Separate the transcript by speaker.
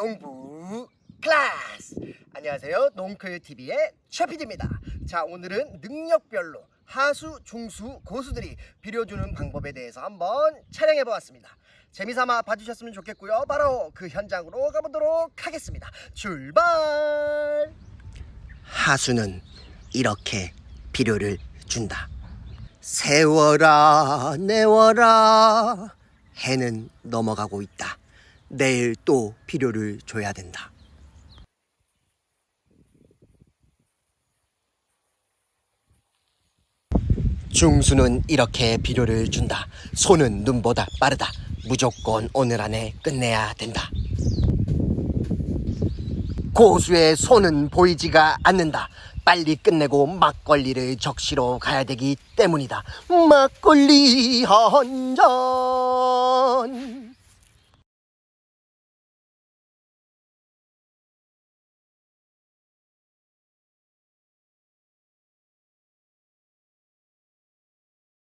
Speaker 1: 농부 클래스. 안녕하세요. 농클TV의 최PD입니다. 자 오늘은 능력별로 하수, 중수, 고수들이 비료주는 방법에 대해서 한번 촬영해 보았습니다. 재미삼아 봐주셨으면 좋겠고요. 바로 그 현장으로 가보도록 하겠습니다. 출발! 하수는 이렇게 비료를 준다. 세워라 내워라. 해는 넘어가고 있다 내일 또 비료를 줘야 된다 중수는 이렇게 비료를 준다 손은 눈보다 빠르다 무조건 오늘 안에 끝내야 된다 고수의 손은 보이지가 않는다. 빨리 끝내고 막걸리를 적시러 가야 되기 때문이다. 막걸리 한 잔.